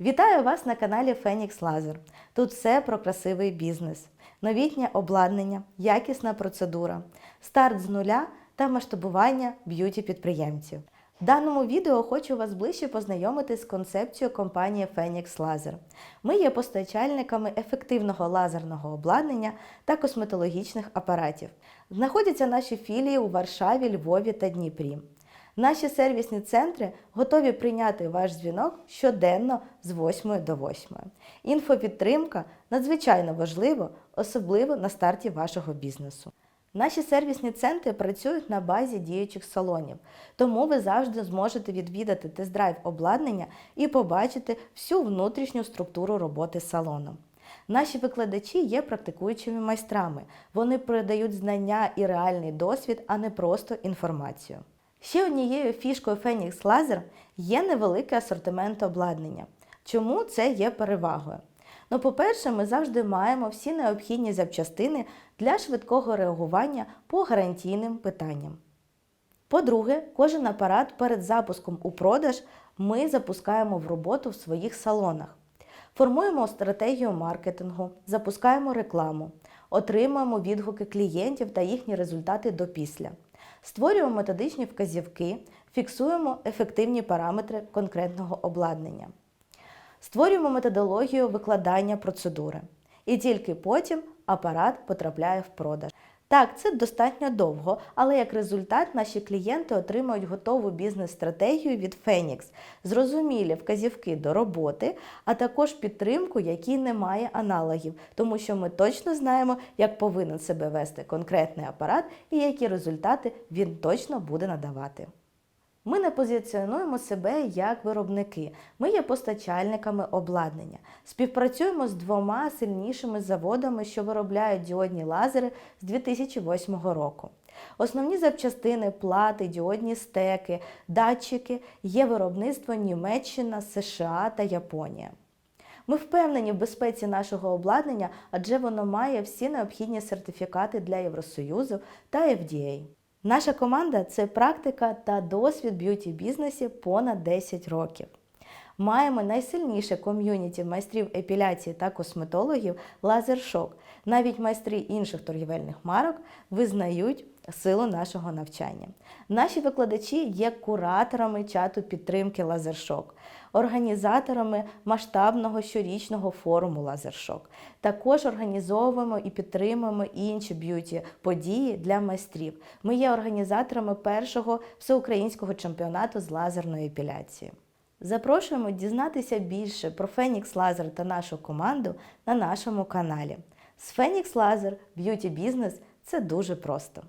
Вітаю вас на каналі Phoenix Laser. Тут все про красивий бізнес, новітнє обладнання, якісна процедура, старт з нуля та масштабування б'юті підприємців. В даному відео хочу вас ближче познайомити з концепцією компанії Phoenix Laser. Ми є постачальниками ефективного лазерного обладнання та косметологічних апаратів. Знаходяться наші філії у Варшаві, Львові та Дніпрі. Наші сервісні центри готові прийняти ваш дзвінок щоденно з 8 до 8. Інфопідтримка надзвичайно важливо, особливо на старті вашого бізнесу. Наші сервісні центри працюють на базі діючих салонів, тому ви завжди зможете відвідати тест-драйв обладнання і побачити всю внутрішню структуру роботи салону. Наші викладачі є практикуючими майстрами. Вони передають знання і реальний досвід, а не просто інформацію. Ще однією фішкою Phoenix Laser є невеликий асортимент обладнання. Чому це є перевагою? Ну, по-перше, ми завжди маємо всі необхідні запчастини для швидкого реагування по гарантійним питанням. По-друге, кожен апарат перед запуском у продаж ми запускаємо в роботу в своїх салонах. Формуємо стратегію маркетингу, запускаємо рекламу, отримуємо відгуки клієнтів та їхні результати до після. Створюємо методичні вказівки, фіксуємо ефективні параметри конкретного обладнання. Створюємо методологію викладання процедури. І тільки потім апарат потрапляє в продаж. Так, це достатньо довго, але як результат наші клієнти отримують готову бізнес-стратегію від Фенікс, зрозумілі вказівки до роботи, а також підтримку, якій немає аналогів, тому що ми точно знаємо, як повинен себе вести конкретний апарат і які результати він точно буде надавати. Ми не позиціонуємо себе як виробники. Ми є постачальниками обладнання. Співпрацюємо з двома сильнішими заводами, що виробляють діодні лазери з 2008 року. Основні запчастини, плати, діодні стеки, датчики є виробництво Німеччина, США та Японія. Ми впевнені в безпеці нашого обладнання, адже воно має всі необхідні сертифікати для Євросоюзу та FDA. Наша команда це практика та досвід б'юті бізнесі понад 10 років. Маємо найсильніше ком'юніті майстрів епіляції та косметологів лазершок. Навіть майстри інших торгівельних марок визнають силу нашого навчання. Наші викладачі є кураторами чату підтримки лазершок, організаторами масштабного щорічного форуму Лазершок. Також організовуємо і підтримуємо інші б'юті події для майстрів. Ми є організаторами першого всеукраїнського чемпіонату з лазерної епіляції. Запрошуємо дізнатися більше про Phoenix Laser та нашу команду на нашому каналі. З Phoenix Laser Beauty Business це дуже просто.